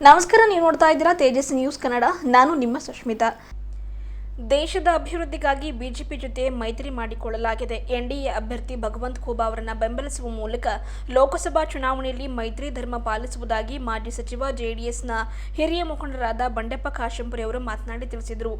ನಮಸ್ಕಾರ ನೀವು ನೋಡ್ತಾ ಇದ್ದೀರಾ ತೇಜಸ್ ನ್ಯೂಸ್ ಕನ್ನಡ. ನಾನು ನಿಮ್ಮ ಸುಷ್ಮಿತಾ ದೇಶದ ಅಭಿವೃದ್ಧಿಗಾಗಿ ಬಿಜೆಪಿ ಜೊತೆ ಮೈತ್ರಿ ಮಾಡಿಕೊಳ್ಳಲಾಗಿದೆ. ಎನ್ಡಿಎ ಅಭ್ಯರ್ಥಿ ಭಗವಂತ್ ಖೂಬಾ ಅವರನ್ನು ಬೆಂಬಲಿಸುವ ಮೂಲಕ ಲೋಕಸಭಾ ಚುನಾವಣೆಯಲ್ಲಿ ಮೈತ್ರಿ ಧರ್ಮ ಪಾಲಿಸುವುದಾಗಿ ಮಾಜಿ ಸಚಿವ ಜೆಡಿಎಸ್ನ ಹಿರಿಯ ಮುಖಂಡರಾದ ಬಂಡೆಪ್ಪ ಕಾಶಂಪುರಿ ಅವರು ಮಾತನಾಡಿ ತಿಳಿಸಿದರು.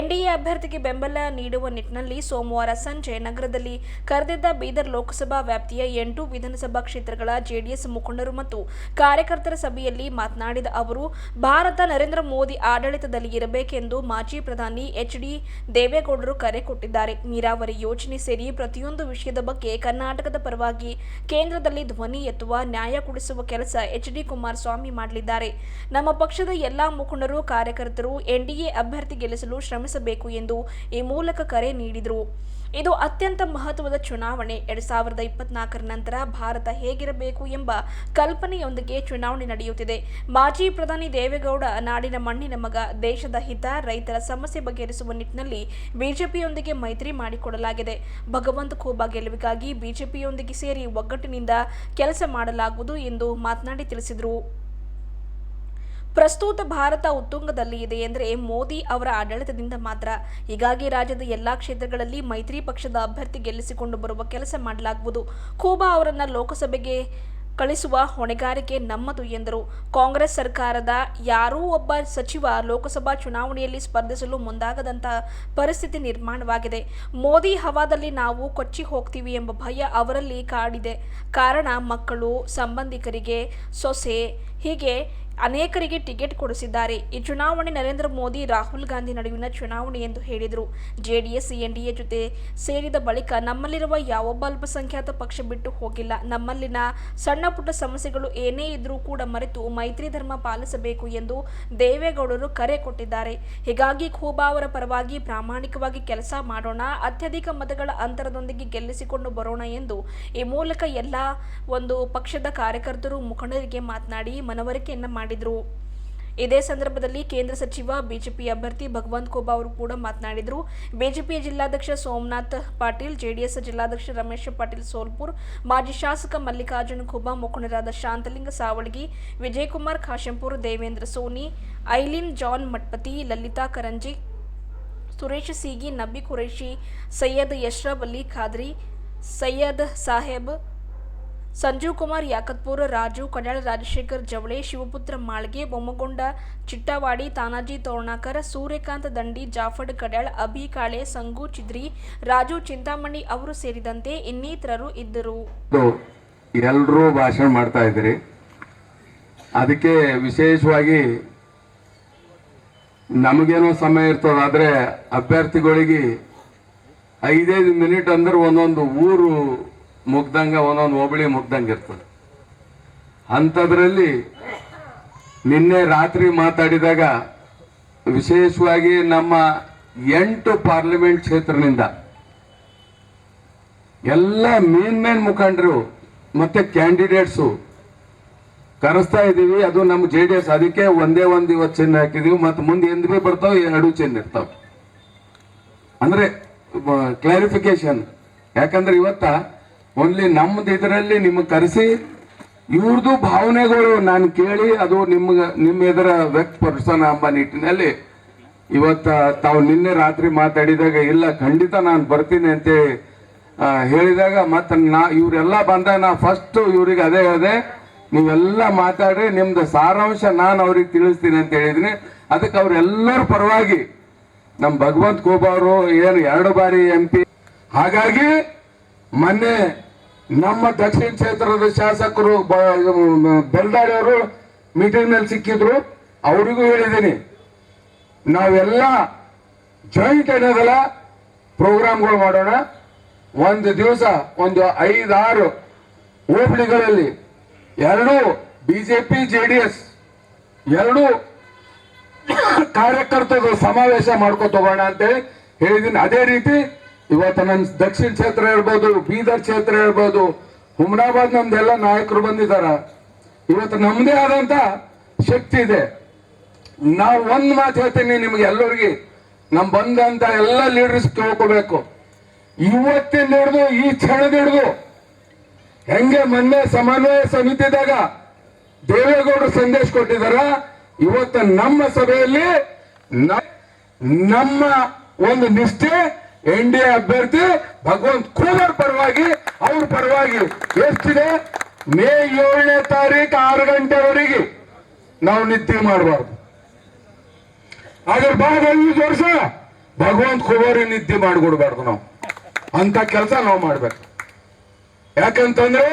ಎನ್ಡಿಎ ಅಭ್ಯರ್ಥಿಗೆ ಬೆಂಬಲ ನೀಡುವ ನಿಟ್ಟಿನಲ್ಲಿ ಸೋಮವಾರ ಸಂಜೆ ನಗರದಲ್ಲಿ ಕರೆದಿದ್ದ ಬೀದರ್ ಲೋಕಸಭಾ ವ್ಯಾಪ್ತಿಯ ಎಂಟು ವಿಧಾನಸಭಾ ಕ್ಷೇತ್ರಗಳ ಜೆಡಿಎಸ್ ಮುಖಂಡರು ಮತ್ತು ಕಾರ್ಯಕರ್ತರ ಸಭೆಯಲ್ಲಿ ಮಾತನಾಡಿದ ಅವರು, ಭಾರತ ನರೇಂದ್ರ ಮೋದಿ ಆಡಳಿತದಲ್ಲಿ ಇರಬೇಕೆಂದು ಮಾಜಿ ಪ್ರಧಾನಿ ಎಚ್. ಡಿ ದೇವೇಗೌಡರು ಕರೆ ಕೊಟ್ಟಿದ್ದಾರೆ. ನೀರಾವರಿ ಯೋಜನೆ ಸೇರಿ ಪ್ರತಿಯೊಂದು ವಿಷಯದ ಬಗ್ಗೆ ಕರ್ನಾಟಕದ ಪರವಾಗಿ ಕೇಂದ್ರದಲ್ಲಿ ಧ್ವನಿ ಎತ್ತುವ, ನ್ಯಾಯ ಕೊಡಿಸುವ ಕೆಲಸ ಎಚ್ ಡಿ ಕುಮಾರಸ್ವಾಮಿ ಮಾಡಲಿದ್ದಾರೆ. ನಮ್ಮ ಪಕ್ಷದ ಎಲ್ಲಾ ಮುಖಂಡರು, ಕಾರ್ಯಕರ್ತರು ಎನ್ಡಿಎ ಅಭ್ಯರ್ಥಿ ಗೆಲ್ಲಿಸಲು ಶ್ರಮಿಸಬೇಕು ಎಂದು ಈ ಮೂಲಕ ಕರೆ ನೀಡಿದರು. ಇದು ಅತ್ಯಂತ ಮಹತ್ವದ ಚುನಾವಣೆ. ಎರಡ್ ಸಾವಿರದ ಇಪ್ಪತ್ನಾಲ್ಕರ ನಂತರ ಭಾರತ ಹೇಗಿರಬೇಕು ಎಂಬ ಕಲ್ಪನೆಯೊಂದಿಗೆ ಚುನಾವಣೆ ನಡೆಯುತ್ತಿದೆ. ಮಾಜಿ ಪ್ರಧಾನಿ ದೇವೇಗೌಡ ನಾಡಿನ ಮಣ್ಣಿನ ಮಗ, ದೇಶದ ಹಿತ, ರೈತರ ಸಮಸ್ಯೆ ಬಗೆಹರಿಸುವ ನಿಟ್ಟಿನಲ್ಲಿ ಬಿಜೆಪಿಯೊಂದಿಗೆ ಮೈತ್ರಿ ಮಾಡಿಕೊಡಲಾಗಿದೆ. ಭಗವಂತ ಖೋಬಾ ಗೆಲುವಿಗಾಗಿ ಬಿಜೆಪಿಯೊಂದಿಗೆ ಸೇರಿ ಒಗ್ಗಟ್ಟಿನಿಂದ ಕೆಲಸ ಮಾಡಲಾಗುವುದು ಎಂದು ಮಾತನಾಡಿ ತಿಳಿಸಿದರು. ಪ್ರಸ್ತುತ ಭಾರತ ಉತ್ತುಂಗದಲ್ಲಿ ಇದೆ ಎಂದರೆ ಮೋದಿ ಅವರ ಆಡಳಿತದಿಂದ ಮಾತ್ರ. ಹೀಗಾಗಿ ರಾಜ್ಯದ ಎಲ್ಲಾ ಕ್ಷೇತ್ರಗಳಲ್ಲಿ ಮೈತ್ರಿ ಪಕ್ಷದ ಅಭ್ಯರ್ಥಿ ಗೆಲ್ಲಿಸಿಕೊಂಡು ಬರುವ ಕೆಲಸ ಮಾಡಲಾಗುವುದು. ಖೂಬಾ ಅವರನ್ನು ಲೋಕಸಭೆಗೆ ಕಳಿಸುವ ಹೊಣೆಗಾರಿಕೆ ನಮ್ಮದು ಎಂದರು. ಕಾಂಗ್ರೆಸ್ ಸರ್ಕಾರದ ಯಾರೂ ಒಬ್ಬ ಸಚಿವ ಲೋಕಸಭಾ ಚುನಾವಣೆಯಲ್ಲಿ ಸ್ಪರ್ಧಿಸಲು ಮುಂದಾಗದಂತಹ ಪರಿಸ್ಥಿತಿ ನಿರ್ಮಾಣವಾಗಿದೆ. ಮೋದಿ ಹವಾದಲ್ಲಿ ನಾವು ಕೊಚ್ಚಿ ಹೋಗ್ತೀವಿ ಎಂಬ ಭಯ ಅವರಲ್ಲಿ ಕಾಡಿದೆ. ಕಾರಣ ಮಕ್ಕಳು, ಸಂಬಂಧಿಕರಿಗೆ ಸೊಸೆ, ಹೀಗೆ ಅನೇಕರಿಗೆ ಟಿಕೆಟ್ ಕೊಡಿಸಿದ್ದಾರೆ. ಈ ಚುನಾವಣೆ ನರೇಂದ್ರ ಮೋದಿ, ರಾಹುಲ್ ಗಾಂಧಿ ನಡುವಿನ ಚುನಾವಣೆ ಎಂದು ಹೇಳಿದರು. ಜೆಡಿಎಸ್, ಎನ್ಡಿಎ ಜೊತೆ ಸೇರಿದ ಬಳಿಕ ನಮ್ಮಲ್ಲಿರುವ ಯಾವೊಬ್ಬ ಅಲ್ಪಸಂಖ್ಯಾತ ಪಕ್ಷ ಬಿಟ್ಟು ಹೋಗಿಲ್ಲ. ನಮ್ಮಲ್ಲಿನ ಸಣ್ಣ ಪುಟ್ಟ ಸಮಸ್ಯೆಗಳು ಏನೇ ಇದ್ರೂ ಕೂಡ ಮರೆತು ಮೈತ್ರಿ ಧರ್ಮ ಪಾಲಿಸಬೇಕು ಎಂದು ದೇವೇಗೌಡರು ಕರೆ ಕೊಟ್ಟಿದ್ದಾರೆ. ಹೀಗಾಗಿ ಖೂಬಾ ಅವರ ಪರವಾಗಿ ಪ್ರಾಮಾಣಿಕವಾಗಿ ಕೆಲಸ ಮಾಡೋಣ, ಅತ್ಯಧಿಕ ಮತಗಳ ಅಂತರದೊಂದಿಗೆ ಗೆಲ್ಲಿಸಿಕೊಂಡು ಬರೋಣ ಎಂದು ಈ ಮೂಲಕ ಎಲ್ಲ ಒಂದು ಪಕ್ಷದ ಕಾರ್ಯಕರ್ತರು ಮುಖಂಡರಿಗೆ ಮಾತನಾಡಿ ಮನವರಿಕೆಯನ್ನ ಮಾಡಿದರು. ಇದೇ ಸಂದರ್ಭದಲ್ಲಿ ಕೇಂದ್ರ ಸಚಿವ, ಬಿಜೆಪಿ ಅಭ್ಯರ್ಥಿ ಭಗವಂತ್ ಕೋಬಾ ಅವರು ಕೂಡ ಮಾತನಾಡಿದರು. ಬಿಜೆಪಿ ಜಿಲ್ಲಾಧ್ಯಕ್ಷ ಸೋಮನಾಥ್ ಪಾಟೀಲ್, ಜೆಡಿಎಸ್ ಜಿಲ್ಲಾಧ್ಯಕ್ಷ ರಮೇಶ್ ಪಾಟೀಲ್ ಸೋಲ್ಪುರ್, ಮಾಜಿ ಶಾಸಕ ಮಲ್ಲಿಕಾರ್ಜುನ ಖೋಬಾ, ಮುಖಂಡರಾದ ಶಾಂತಲಿಂಗ ಸಾವಳಗಿ, ವಿಜಯಕುಮಾರ್ ಖಾಶೆಂಪುರ್, ದೇವೇಂದ್ರ ಸೋನಿ, ಐಲಿನ್ ಜಾನ್ ಮಟ್ಪತಿ, ಲಲಿತಾ ಕರಂಜಿ, ಸುರೇಶ್ ಸೀಗಿ, ನಬಿ ಖುರೇಶಿ ಸೈಯದ್ ಯಶ್ರಬ್ ಅಲಿ ಖಾದ್ರಿ, ಸೈಯದ್ ಸಾಹೇಬ್ ಸಂಜೀವ್ ಕುಮಾರ್, ಯಾಕತ್ಪುರ, ರಾಜು ಕಡ್ಯಾಳ ರಾಜಶೇಖರ್, ಜವಳೆ, ಶಿವಪುತ್ರ ಮಾಳ್ಗೆ, ಬೊಮ್ಮಗೊಂಡ, ಚಿಟ್ಟವಾಡಿ, ತಾನಾಜಿ ತೋರ್ಣಾಕರ್, ಸೂರ್ಯಕಾಂತ್ ದಂಡಿ ಜಾಫಡ್ ಕಡಾಳ್ ಅಭಿ ಕಾಳೆ, ಸಂಗು ಚಿದ್ರಿ, ರಾಜು ಚಿಂತಾಮಣಿ ಅವರು ಸೇರಿದಂತೆ ಇನ್ನಿತರರು ಇದ್ದರು. ಎಲ್ಲರೂ ಭಾಷಣ ಮಾಡ್ತಾ ಇದ್ರಿ ಅದಕ್ಕೆ ವಿಶೇಷವಾಗಿ ನಮಗೇನೋ ಸಮಯ ಇರ್ತದಾದ್ರೆ ಅಭ್ಯರ್ಥಿಗಳಿಗೆ ಐದೈದು ಮಿನಿಟ್ ಅಂದ್ರೆ ಒಂದೊಂದು ಊರು ಮುಗ್ದಂಗ ಒಂದೊಂದು ಹೋಬಳಿ ಮುಗ್ದಂಗೆ ಇರ್ತದೆ. ಅಂಥದ್ರಲ್ಲಿ ನಿನ್ನೆ ರಾತ್ರಿ ಮಾತಾಡಿದಾಗ ವಿಶೇಷವಾಗಿ ನಮ್ಮ ಎಂಟು ಪಾರ್ಲಿಮೆಂಟ್ ಕ್ಷೇತ್ರದಿಂದ ಎಲ್ಲ ಮೇನ್ ಮೇನ್ ಮುಖಂಡರು ಮತ್ತೆ ಕ್ಯಾಂಡಿಡೇಟ್ಸು ಕರೆಸ್ತಾ ಇದ್ದೀವಿ. ಅದು ನಮ್ಮ ಜೆ ಡಿ ಎಸ್. ಅದಕ್ಕೆ ಒಂದೇ ಒಂದು ಇವತ್ತು ಚಿಹ್ನೆ ಹಾಕಿದೀವಿ. ಮತ್ತೆ ಮುಂದೆ ಎಂದ್ ಭೀ ಬರ್ತಾವೆ ಎರಡು ಚಿಹ್ನೆ ಇರ್ತಾವ. ಅಂದ್ರೆ ಕ್ಲಾರಿಫಿಕೇಶನ್ ಯಾಕಂದ್ರೆ ಇವತ್ತ ಓನ್ಲಿ ನಮ್ದು ಇದರಲ್ಲಿ ನಿಮಗೆ ಕರೆಸಿ ಇವ್ರದ್ದು ಭಾವನೆಗಳು ನಾನು ಕೇಳಿ ಅದು ನಿಮ್ಗೆ ನಿಮ್ಮ ಎದುರ ವ್ಯಕ್ತಪಡಿಸೋಣ ಎಂಬ ನಿಟ್ಟಿನಲ್ಲಿ ಇವತ್ತ ತಾವು ನಿನ್ನೆ ರಾತ್ರಿ ಮಾತಾಡಿದಾಗ, ಇಲ್ಲ, ಖಂಡಿತ ನಾನು ಬರ್ತೀನಿ ಅಂತೇಳಿ ಹೇಳಿದಾಗ ಮತ್ತೆ ನಾ, ಇವರೆಲ್ಲ ಬಂದಾಗ ನಾ ಫಸ್ಟ್ ಇವ್ರಿಗೆ ಅದೇ ಹೇಳಿದೆ, ನೀವೆಲ್ಲ ಮಾತಾಡ್ರಿ, ನಿಮ್ದು ಸಾರಾಂಶ ನಾನು ಅವ್ರಿಗೆ ತಿಳಿಸ್ತೀನಿ ಅಂತ ಹೇಳಿದ್ದೀನಿ ಅದಕ್ಕೆ ಅವರೆಲ್ಲರ ಪರವಾಗಿ ನಮ್ಮ ಭಗವಂತ ಅವರು ಏನು ಎರಡು ಬಾರಿ ಎಂ ಪಿ, ಹಾಗಾಗಿ ಮೊನ್ನೆ ನಮ್ಮ ದಕ್ಷಿಣ ಕ್ಷೇತ್ರದ ಶಾಸಕರು ಬೆಲ್ದಾಡಿ ಅವರು ಮೀಟಿಂಗ್ನಲ್ಲಿ ಸಿಕ್ಕಿದ್ರು. ಅವರಿಗೂ ಹೇಳಿದ್ದೀನಿ. ನಾವೆಲ್ಲ ಜಾಯಿಂಟ್ ಏನದಲ್ಲ ಪ್ರೋಗ್ರಾಮ್ಗಳು ಮಾಡೋಣ. ಒಂದು ದಿವಸ, ಒಂದು ಐದಾರು ಹೋಬಳಿಗಳಲ್ಲಿ ಎರಡು ಬಿಜೆಪಿ ಎಸ್ ಎರಡು ಕಾರ್ಯಕರ್ತರು ಸಮಾವೇಶ ಮಾಡ್ಕೊತ ಹೋಗೋಣ ಅಂತೇಳಿ ಹೇಳಿದ್ದೀನಿ. ಅದೇ ರೀತಿ ಇವತ್ತು ನನ್ನ ದಕ್ಷಿಣ ಕ್ಷೇತ್ರ ಇರ್ಬೋದು ಬೀದರ್ ಕ್ಷೇತ್ರ ಇರ್ಬೋದು ಹುಮನಾಬಾದ್ ನಮ್ದೆಲ್ಲ ನಾಯಕರು ಬಂದಿದ್ದಾರೆ ಇವತ್ತು ನಮ್ಮದೇ ಆದಂತ ಶಕ್ತಿ ಇದೆ. ನಾವು ಒಂದ್ ಮಾತು ಹೇಳ್ತೀನಿ ನಿಮ್ಗೆ ಎಲ್ಲರಿಗೆ. ನಮ್ ಬಂದಂತ ಎಲ್ಲ ಲೀಡರ್ಸ್ ತಿಳ್ಕೋಬೇಕು. ಇವತ್ತಿಂದ ಹಿಡಿದು ಈ ಕ್ಷಣದ ಹಿಡಿದು ಹೆಂಗೆ ಮೊನ್ನೆ ಸಮನ್ವಯ ಸಮಿತಿದಾಗ ದೇವೇಗೌಡರು ಸಂದೇಶ ಕೊಟ್ಟಿದಾರ. ಇವತ್ತು ನಮ್ಮ ಸಭೆಯಲ್ಲಿ ನಮ್ಮ ಒಂದು ನಿಷ್ಠೆ ಎನ್ ಡಿ ಎ ಅಭ್ಯರ್ಥಿ ಭಗವಂತ್ ಖೂಬರ್ ಪರವಾಗಿ, ಅವ್ರ ಪರವಾಗಿ ಎಷ್ಟಿದೆ? ಮೇ ಏಳನೇ ತಾರೀಕು ಆರು ಗಂಟೆವರೆಗೆ ನಾವು ನಿದ್ದೆ ಮಾಡಬಾರ್ದು. ಅದ್ರ ಬಾದ ಐದು ವರ್ಷ ಭಗವಂತ ಖೂಬರಿ ನಿದ್ದೆ ಮಾಡಿಕೊಡ್ಬಾರ್ದು ನಾವು. ಅಂತ ಕೆಲಸ ನಾವು ಮಾಡ್ಬೇಕು. ಯಾಕಂತಂದ್ರೆ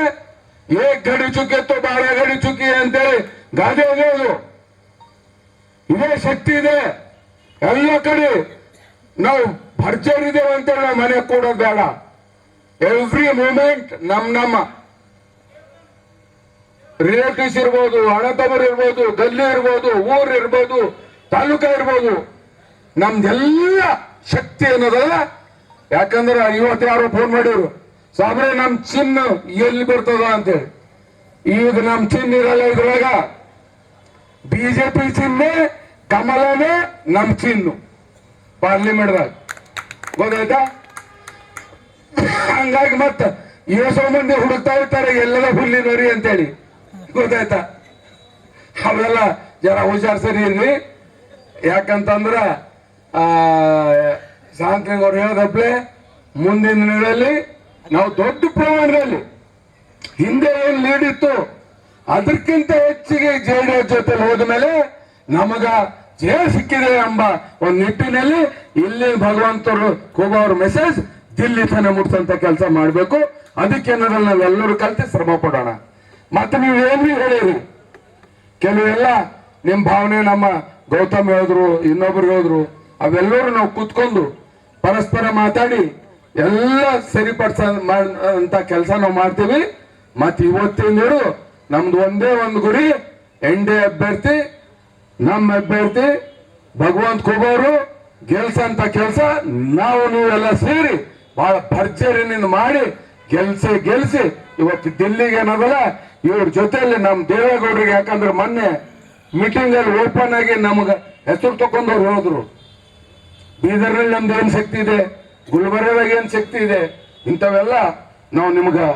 ಏ ಗಡಿ ಚುಕ್ಕಿ ಎತ್ತು ಬಾಳ ಗಡಿ ಚುಕ್ಕಿ ಅಂತೇಳಿ ಗಾದೆ ಹೋಗೋದು ಇದೇ ಶಕ್ತಿ ಇದೆ. ಎಲ್ಲ ಕಡೆ ನಾವು ಭರ್ಜರಿದ್ದೇವೆ ಅಂತ ನಾವು ಮನೆ ಕೊಡೋದು ಬೇಡ. ಎವ್ರಿ ಮೂಮೆಂಟ್ ನಮ್ ನಮ್ಮ ರಿಲೇಟಿವ್ಸ್ ಇರ್ಬೋದು ಅಣ್ಣತಮ್ಮರು ಇರ್ಬೋದು, ಗಲ್ಲಿ ಇರ್ಬೋದು, ಊರ್ ಇರ್ಬೋದು, ತಾಲೂಕ ಇರ್ಬೋದು ನಮ್ದೆಲ್ಲ ಶಕ್ತಿ ಅನ್ನೋದಲ್ಲ, ಯಾಕಂದ್ರೆ ಇವತ್ತು ಯಾರೋ ಫೋನ್ ಮಾಡಿದ್ರು, ಸಾಬ್ರೆ, ನಮ್ ಚಿನ್ನ ಎಲ್ಲಿ ಬರ್ತದ ಅಂತೇಳಿ. ಈಗ ನಮ್ ಚಿನ್ನ ಇರಲ್ಲ ಇದ್ರಾಗ ಬಿಜೆಪಿ ಚಿನ್ನೆ, ಕಮಲನೇ ನಮ್ ಚಿನ್ನು. ಪಾರ್ಲಿಮೆಂಟ್ದಾಗ ಗೊತ್ತಾಯ್ತಾ? ಹಂಗಾಗಿ ಮತ್ತ ಏಸೋ ಮಂದಿ ಹುಡುಕ್ತಾ ಇರ್ತಾರೆ, ಎಲ್ಲದ ಹುಲ್ಲಿ ನರಿ ಅಂತೇಳಿ. ಗೊತ್ತಾಯ್ತಾ? ಅವೆಲ್ಲ ಜರ ಹುಷಾರ್ ಸರಿ ಯಾಕಂತಂದ್ರ, ಆ ಶಾಂತಿ ಅವ್ರು ಹೇಳದಪ್ಲೆ, ಮುಂದಿನ ದಿನಗಳಲ್ಲಿ ನಾವು ದೊಡ್ಡ ಪ್ರಮಾಣದಲ್ಲಿ ಹಿಂದೆ ಏನ್ ಲೀಡ್ ಇತ್ತು, ಅದಕ್ಕಿಂತ ಹೆಚ್ಚಿಗೆ ಜೆ ಡಿ ಎಸ್ ಜೊತೆ ಹೋದ ಮೇಲೆ ನಮಗ ಜಯ ಸಿಕ್ಕಿದೆ ಎಂಬ ಒಂದು ನಿಟ್ಟಿನಲ್ಲಿ ಇಲ್ಲಿ ಭಗವಂತರು ಕೂಗೋರ್ ಮೆಸೇಜ್ ದಿಲ್ಲಿ ತನ ಮುಟ್ಸಂತ ಕೆಲಸ ಮಾಡಬೇಕು. ಅದಕ್ಕೆ ನಾವೆಲ್ಲರೂ ಕಲ್ತು ಶ್ರಮ ಪಡೋಣ. ಮತ್ತೆ ನೀವು ಏನ್ರಿ ಹೇಳಿರಿ? ಕೆಲವೆಲ್ಲ ನಿಮ್ ಭಾವನೆ ನಮ್ಮ ಗೌತಮ್ ಹೇಳಿದ್ರು, ಇನ್ನೊಬ್ರು ಹೇಳಿದ್ರು, ಅವೆಲ್ಲರೂ ನಾವು ಕೂತ್ಕೊಂಡು ಪರಸ್ಪರ ಮಾತಾಡಿ ಎಲ್ಲ ಸರಿಪಡಿಸ ಅಂತ ಕೆಲಸ ನಾವು ಮಾಡ್ತೀವಿ. ಮತ್ತೆ ಇವತ್ತಿನ ನಮ್ದು ಒಂದೇ ಒಂದು ಗುರಿ, ಎನ್ ಡಿ ಅಭ್ಯರ್ಥಿ ನಮ್ಮ ಅಭ್ಯರ್ಥಿ ಭಗವಂತ ಖುಬೋರು ಗೆಲ್ಸಂತ ಕೆಲಸ ನಾವು ನೀವೆಲ್ಲ ಸೇರಿ ಬಹಳ ಭರ್ಜರಿನಿಂದ ಮಾಡಿ ಗೆಲ್ಸಿ ಗೆಲ್ಸಿ ಇವತ್ತು ದಿಲ್ಲಿಗೆ ಏನದಲ್ಲ ಇವ್ರ ಜೊತೆಯಲ್ಲಿ ನಮ್ಮ ದೇವೇಗೌಡರಿಗೆ ಯಾಕಂದ್ರೆ ಮೊನ್ನೆ ಮೀಟಿಂಗ್ ಅಲ್ಲಿ ಓಪನ್ ಆಗಿ ನಮಗೆ ಹೆಸರು ತಕೊಂಡವ್ರು ಹೋದ್ರು ಬೀದರ್ನಲ್ಲಿ ನಮ್ದು ಏನು ಶಕ್ತಿ ಇದೆ? ಗುಲ್ಬರ್ಗದಾಗ ಏನ್ ಶಕ್ತಿ ಇದೆ? ಇಂಥವೆಲ್ಲ ನಾವು ನಿಮ್ಗೆ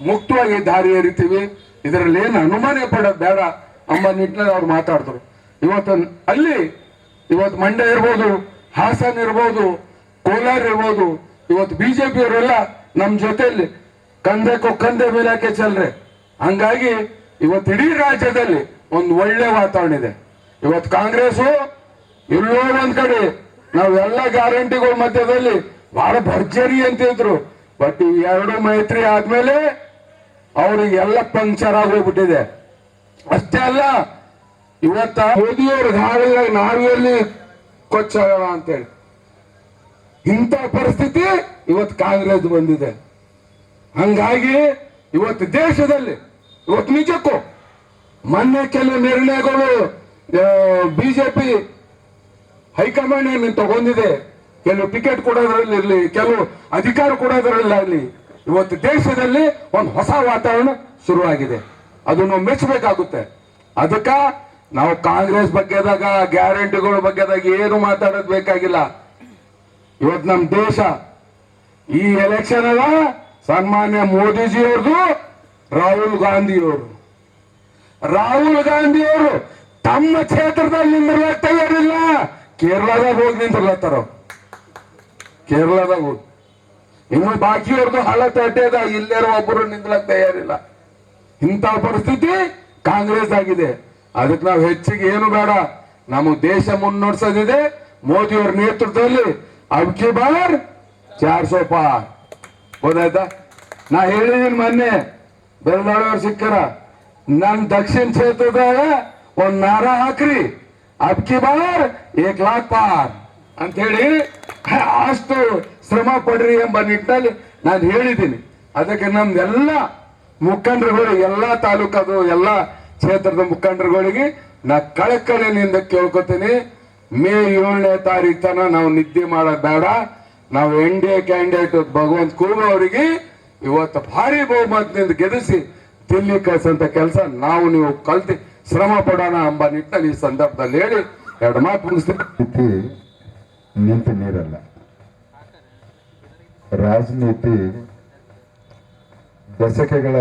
ಮುಕ್ತವಾಗಿ ದಾರಿ ಎರಿತೀವಿ. ಇದರಲ್ಲಿ ಏನು ಅನುಮಾನ ಪಡೋದು ಬೇಡ ಅಂಬ ನಿಟ್ಟಿನಲ್ಲಿ ಅವ್ರು ಮಾತಾಡಿದ್ರು. ಇವತ್ತು ಅಲ್ಲಿ ಇವತ್ತು ಮಂಡ್ಯ ಇರ್ಬೋದು, ಹಾಸನ್ ಇರ್ಬೋದು, ಕೋಲಾರ ಇರ್ಬೋದು ಇವತ್ತು ಬಿಜೆಪಿ ಅವರೆಲ್ಲ ನಮ್ಮ ಜೊತೆಯಲ್ಲಿ ಕಂದೆ ಕೊ ಕಂದೆ ಮೇಲಾಕೆ ಚಲ್ರೆ. ಹಂಗಾಗಿ ಇವತ್ತು ಇಡೀ ರಾಜ್ಯದಲ್ಲಿ ಒಂದು ಒಳ್ಳೆ ವಾತಾವರಣ ಇದೆ. ಇವತ್ತು ಕಾಂಗ್ರೆಸ್ ಎಲ್ಲೋ ಒಂದ್ ಕಡೆ, ನಾವೆಲ್ಲ ಗ್ಯಾರಂಟಿಗಳ ಮಧ್ಯದಲ್ಲಿ ಬಹಳ ಭರ್ಜರಿ ಅಂತ ಇದ್ರು. ಬಟ್ ಈ ಎರಡು ಮೈತ್ರಿ ಆದ್ಮೇಲೆ ಅವ್ರಿಗೆಲ್ಲ ಪಂಕ್ಚರ್ ಆಗೋಗ್ಬಿಟ್ಟಿದೆ ಅಷ್ಟೇ ಅಲ್ಲ ಇವತ್ತ ಮೋದಿಯವ್ರ ಗಾಳಿಯಾಗ ನಾವೆಲ್ಲಿ ಕೊಚ್ಚಾಗಲ್ಲ ಅಂತೇಳಿ. ಇಂಥ ಪರಿಸ್ಥಿತಿ ಇವತ್ತು ಕಾಂಗ್ರೆಸ್ ಬಂದಿದೆ. ಹಂಗಾಗಿ ಇವತ್ತು ದೇಶದಲ್ಲಿ, ಇವತ್ತು ನಿಜಕ್ಕೂ ಮೊನ್ನೆ ಕೆಲವು ನಿರ್ಣಯಗಳು ಬಿಜೆಪಿ ಹೈಕಮಾಂಡ್ ಏನು ತಗೊಂಡಿದೆ. ಕೆಲವು ಟಿಕೆಟ್ ಕೊಡೋದ್ರಲ್ಲಿ ಇರಲಿ, ಕೆಲವು ಅಧಿಕಾರ ಕೊಡೋದ್ರಲ್ಲಿ ಇವತ್ತು ದೇಶದಲ್ಲಿ ಒಂದು ಹೊಸ ವಾತಾವರಣ ಶುರುವಾಗಿದೆ. ಅದನ್ನು ಮೆಚ್ಚಬೇಕಾಗುತ್ತೆ. ಅದಕ್ಕ ನಾವು ಕಾಂಗ್ರೆಸ್ ಬಗ್ಗೆದಾಗ, ಗ್ಯಾರಂಟಿಗಳ ಬಗ್ಗೆದಾಗ ಏನು ಮಾತಾಡೋದು ಬೇಕಾಗಿಲ್ಲ. ಇವತ್ತು ನಮ್ಮ ದೇಶ ಈ ಎಲೆಕ್ಷನ್ ಅಲ್ಲ, ಸನ್ಮಾನ್ಯ ಮೋದಿಜಿಯವ್ರದು, ರಾಹುಲ್ ಗಾಂಧಿಯವರು. ರಾಹುಲ್ ಗಾಂಧಿಯವರು ತಮ್ಮ ಕ್ಷೇತ್ರದಲ್ಲಿ ನಿಂದಿರ್ಲಕ್ ತಯಾರಿಲ್ಲ. ಕೇರಳದಾಗ ಹೋಗಿ ನಿಂತಿರ್ಲತ್ತಾರ. ಕೇರಳದಾಗ ಹೋಗಿ. ಇನ್ನು ಬಾಕಿಯವ್ರದ್ದು ಹಳ ತಟ್ಟೆದ ಇಲ್ಲೇರೋ ಒಬ್ಬರು ನಿಂದ್ಲಕ್ ತಯಾರಿಲ್ಲ. ಇಂಥ ಪರಿಸ್ಥಿತಿ ಕಾಂಗ್ರೆಸ್ ಆಗಿದೆ ಅದಕ್ಕೆ ನಾವು ಹೆಚ್ಚಿಗೆ ಏನು ಬೇಡ. ನಮ್ಮ ದೇಶ ಮುನ್ನಡೆಸೋದಿದೆ. ಮೋದಿಯವರ ನೇತೃತ್ವದಲ್ಲಿ ಅಬ್ಕಿ ಬಾರ್ ಚಾರ್ ಸೋ ಪಾರ್. ಗೊತ್ತಾಯ್ತಾ? ನಾ ಹೇಳಿದೀನಿ ಮೊನ್ನೆ ಬೆಳಗಾಳವ್ರು ಸಿಕ್ಕರ. ನನ್ನ ದಕ್ಷಿಣ ಕ್ಷೇತ್ರದಾಗ ಒಂದ್ ನಾರ ಹಾಕ್ರಿ. ಅಬ್ಕಿ ಬಾರ್ ಏಕ್ ಲಾಕ್ ಪಾರ್. ಅಂತ ಹೇಳಿ ಅಷ್ಟು ಶ್ರಮ ಪಡ್ರಿ ಎಂಬ ನಿಟ್ಟಿನಲ್ಲಿ ನಾನು ಹೇಳಿದ್ದೀನಿ ಅದಕ್ಕೆ ನಮ್ದೆಲ್ಲ ಮುಖಂಡರುಗಳು, ಎಲ್ಲಾ ತಾಲೂಕದು, ಎಲ್ಲಾ ಕ್ಷೇತ್ರದ ಮುಖಂಡರುಗಳಿಗೆ ನಾ ಕಳಕಳಿನಿಂದ ಕೇಳ್ಕೊತೀನಿ, ಮೇ ಏಳನೇ ತಾರೀಕು ತನ ನಾವು ನಿದ್ದೆ ಮಾಡೋದ್ ಬೇಡ ನಾವು ಎನ್ ಡಿ ಎ ಕ್ಯಾಂಡಿಡೇಟ್ ಭಗವಂತ ಕೂರ್ಮ ಅವರಿಗೆ ಇವತ್ತು ಭಾರಿ ಬಹುಮತದಿಂದ ಗೆಲ್ಲಿಸಿ ದಿಲ್ಲಿ ಕಳಿಸಂತ ಕೆಲಸ ನಾವು ನೀವು ಕಲ್ತಿ ಶ್ರಮ ಪಡೋಣ ಎಂಬ ನಿಟ್ಟಲ್ಲಿ ಈ ಸಂದರ್ಭದಲ್ಲಿ ಹೇಳಿ ಎರಡು ಮಾತು ಮುಗಿಸ್ತೀನಿ. ಸ್ಥಿತಿ ನಿಂತು ನೀರಲ್ಲ. ರಾಜನೀತಿ ದಶಕಗಳ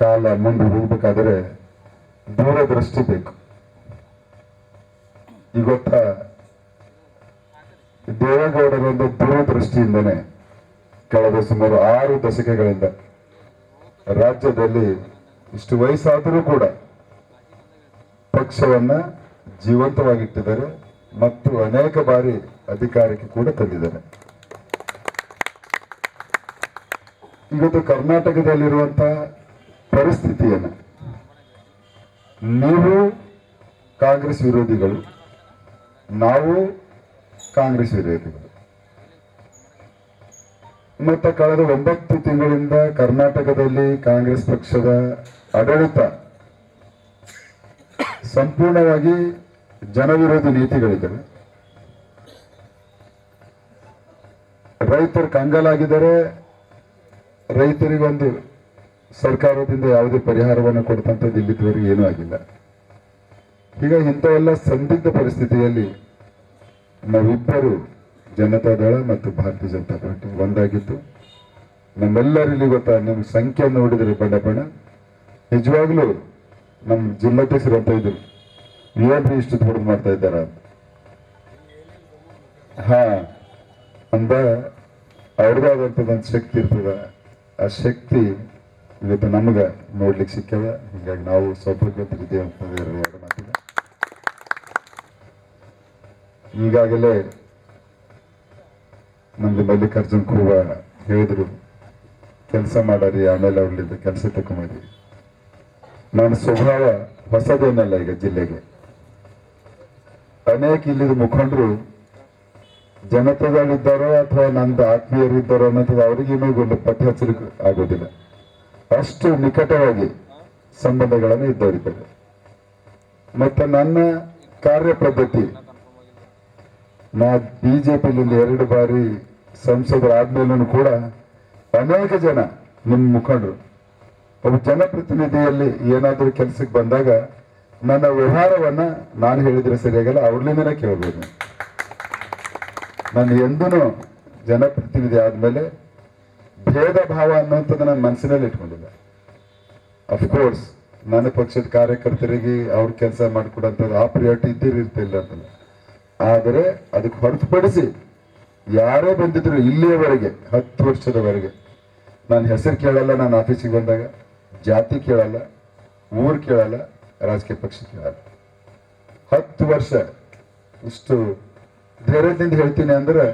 ಕಾಲ ಮುಂದೆ ಹೋಗ್ಬೇಕಾದ್ರೆ ದೂರದೃಷ್ಟಿ ಬೇಕು. ಇವತ್ತ ದೇವೇಗೌಡರೊಂದು ದೂರದೃಷ್ಟಿಯಿಂದನೇ ಕಳೆದ ಸುಮಾರು ಆರು ದಶಕಗಳಿಂದ ರಾಜ್ಯದಲ್ಲಿ ಇಷ್ಟು ವಯಸ್ಸಾದರೂ ಕೂಡ ಪಕ್ಷವನ್ನ ಜೀವಂತವಾಗಿಟ್ಟಿದ್ದಾರೆ ಮತ್ತು ಅನೇಕ ಬಾರಿ ಅಧಿಕಾರಕ್ಕೆ ಕೂಡ ತಂದಿದ್ದಾರೆ. ಇವತ್ತು ಕರ್ನಾಟಕದಲ್ಲಿರುವಂತಹ ಪರಿಸ್ಥಿತಿಯನ್ನ ನೀವು ಕಾಂಗ್ರೆಸ್ ವಿರೋಧಿಗಳು, ನಾವು ಕಾಂಗ್ರೆಸ್ ವಿರೋಧಿಗಳು. ಮತ್ತು ಕಳೆದ ಒಂಬತ್ತು ತಿಂಗಳಿಂದ ಕರ್ನಾಟಕದಲ್ಲಿ ಕಾಂಗ್ರೆಸ್ ಪಕ್ಷದ ಆಡಳಿತ ಸಂಪೂರ್ಣವಾಗಿ ಜನವಿರೋಧಿ ನೀತಿಗಳಿದ್ದಾವೆ. ರೈತರು ಕಂಗಾಲಾಗಿದ್ದಾರೆ ರೈತರಿಗೊಂದು ಸರ್ಕಾರದಿಂದ ಯಾವುದೇ ಪರಿಹಾರವನ್ನು ಕೊಡ್ತಂಥದ್ದು ಇಲ್ಲಿದ್ದವರೆಗೆ ಏನೂ ಆಗಿಲ್ಲ. ಈಗ ಇಂಥವೆಲ್ಲ ಸಂದಿಗ್ಧ ಪರಿಸ್ಥಿತಿಯಲ್ಲಿ ನಾವಿಬ್ಬರು ಜನತಾದಳ ಮತ್ತು ಭಾರತೀಯ ಜನತಾ ಪಾರ್ಟಿ ಒಂದಾಗಿತ್ತು. ನಮ್ಮೆಲ್ಲರಲ್ಲಿ ಗೊತ್ತಾ ನಿಮ್ಮ ಸಂಖ್ಯೆ ನೋಡಿದ್ರೆ ಬಣ್ಣ ಬಣ್ಣ ನಿಜವಾಗ್ಲೂ ನಮ್ಮ ಜಿಲ್ಲಾಧ್ಯಕ್ಷರು ಅಂತ ಇದ್ರು. ಏನ್ರಿ ಇಷ್ಟು ದೊಡ್ಡದು ಮಾಡ್ತಾ ಇದ್ದಾರ ಹಾ, ಅಂದ ಒಂದು ಶಕ್ತಿ ಇರ್ತದ. ಆ ಶಕ್ತಿ ಇವತ್ತು ನಮಗೆ ನೋಡ್ಲಿಕ್ಕೆ ಸಿಕ್ಕದ. ಹೀಗಾಗಿ ನಾವು ಸೌಭಾಗ್ಯವಂತರಿದ್ದೇವೆ ಅಂತ ಈಗಾಗಲೇ ನಮ್ದು ಮಲ್ಲಿಕಾರ್ಜುನ್ ಖೂವ ಹೇಳಿದ್ರು, ಕೆಲಸ ಮಾಡಾರಿ, ಆಮೇಲೆ ಅವ್ರಲ್ಲಿದ್ದ ಕೆಲಸ ತಗೊಂಬರಿ. ನಾನು ಸ್ವಭಾವ ಹೊಸದೇನಲ್ಲ ಈಗ ಜಿಲ್ಲೆಗೆ. ಅನೇಕ ಇಲ್ಲಿದ ಮುಖಂಡರು ಜನತೆಗಳಿದ್ದಾರೋ ಅಥವಾ ನಂದು ಆತ್ಮೀಯರಿದ್ದಾರೋ ಅನ್ನೋದು ಅವರಿಗೇನೂ ಒಂದು ಪತ್ತೆ ಹಚ್ಚಲಿಕ್ಕೆ ಆಗೋದಿಲ್ಲ. ಅಷ್ಟು ನಿಕಟವಾಗಿ ಸಂಬಂಧಗಳನ್ನು ಇದ್ದವರಿದ್ದಾರೆ. ಮತ್ತೆ ನನ್ನ ಕಾರ್ಯ ಪದ್ಧತಿ, ನಾ ಬಿಜೆಪಿಯಲ್ಲಿ ಎರಡು ಬಾರಿ ಸಂಸದರಾದ್ಮೇಲೂ ಕೂಡ ಅನೇಕ ಜನ ನಿಮ್ಮ ಮುಖಂಡರು, ಒಬ್ಬ ಜನಪ್ರತಿನಿಧಿಯಲ್ಲಿ ಏನಾದರೂ ಕೆಲಸಕ್ಕೆ ಬಂದಾಗ ನನ್ನ ವ್ಯವಹಾರವನ್ನು ನಾನು ಹೇಳಿದರೆ ಸರಿಯಾಗಲ್ಲ ಅವ್ರಲಿಂದನೇ ಕೇಳ್ಬೋದು. ನಾನು ಎಂದೂ ಜನಪ್ರತಿನಿಧಿ ಆದ್ಮೇಲೆ ಭೇದ ಭಾವ ಅನ್ನುವಂಥದ್ದು ನನ್ನ ಮನಸ್ಸಿನಲ್ಲಿ ಇಟ್ಕೊಂಡಿಲ್ಲ ಅಫ್ಕೋರ್ಸ್ ನನ್ನ ಪಕ್ಷದ ಕಾರ್ಯಕರ್ತರಿಗೆ ಅವ್ರ ಕೆಲಸ ಮಾಡಿಕೊಡೋಂಥದ್ದು ಆ ಪ್ರಿಯಾರಿಟಿ ಇದ್ದಿರ್ತಿಲ್ಲ ಅಂತಲ್ಲ. ಆದರೆ ಅದಕ್ಕೆ ಹೊರತುಪಡಿಸಿ ಯಾರೇ ಬಂದಿದ್ರು ಇಲ್ಲಿಯವರೆಗೆ, ಹತ್ತು ವರ್ಷದವರೆಗೆ ನಾನು ಹೆಸರು ಕೇಳಲ್ಲ, ನಾನು ಆಫೀಸಿಗೆ ಬಂದಾಗ, ಜಾತಿ ಕೇಳಲ್ಲ, ಊರು ಕೇಳಲ್ಲ, ರಾಜಕೀಯ ಪಕ್ಷ ಕೇಳಲ್ಲ. ಹತ್ತು ವರ್ಷ ಇಷ್ಟು ಧೈರ್ಯದಿಂದ ಹೇಳ್ತೀನಿ ಅಂದ್ರೆ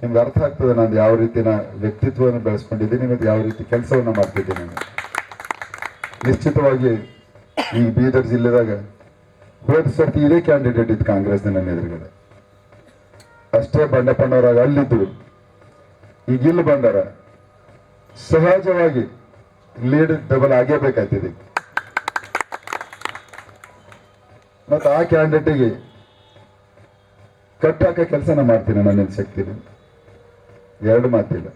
ನಿಮ್ಗೆ ಅರ್ಥ ಆಗ್ತದೆ ನಾನು ಯಾವ ರೀತಿಯ ವ್ಯಕ್ತಿತ್ವವನ್ನು ಬೆಳೆಸ್ಕೊಂಡಿದ್ದೀನಿ ಮತ್ತು ಯಾವ ರೀತಿ ಕೆಲಸವನ್ನು ಮಾಡ್ತಿದ್ದೀನಿ. ನಿಶ್ಚಿತವಾಗಿ ಈ ಬೀದರ್ ಜಿಲ್ಲೆದಾಗ ಹೋದ ಸರ್ತಿ ಇದೇ ಕ್ಯಾಂಡಿಡೇಟ್ ಇತ್ತು ಕಾಂಗ್ರೆಸ್ ನನ್ನ ಎದುರುಗಡೆ. ಅಷ್ಟೇ ಬಂಡಪ್ಪನವರಾಗ ಅಲ್ಲಿದ್ದರು ಈಗ ಇಲ್ಲಿ ಬಂದಾರ. ಸಹಜವಾಗಿ ಲೀಡ್ ಡಬಲ್ ಆಗೇ ಬೇಕಾಗ್ತಿದೆ ಮತ್ತು ಆ ಕ್ಯಾಂಡಿಡೇಟಿಗೆ ಕಟ್ಟಾಕ ಕೆಲಸನ ಮಾಡ್ತೀನಿ ನನ್ನ ಶಕ್ತಿನ. ಎರಡು ಮಾತಿಲ್ಲ.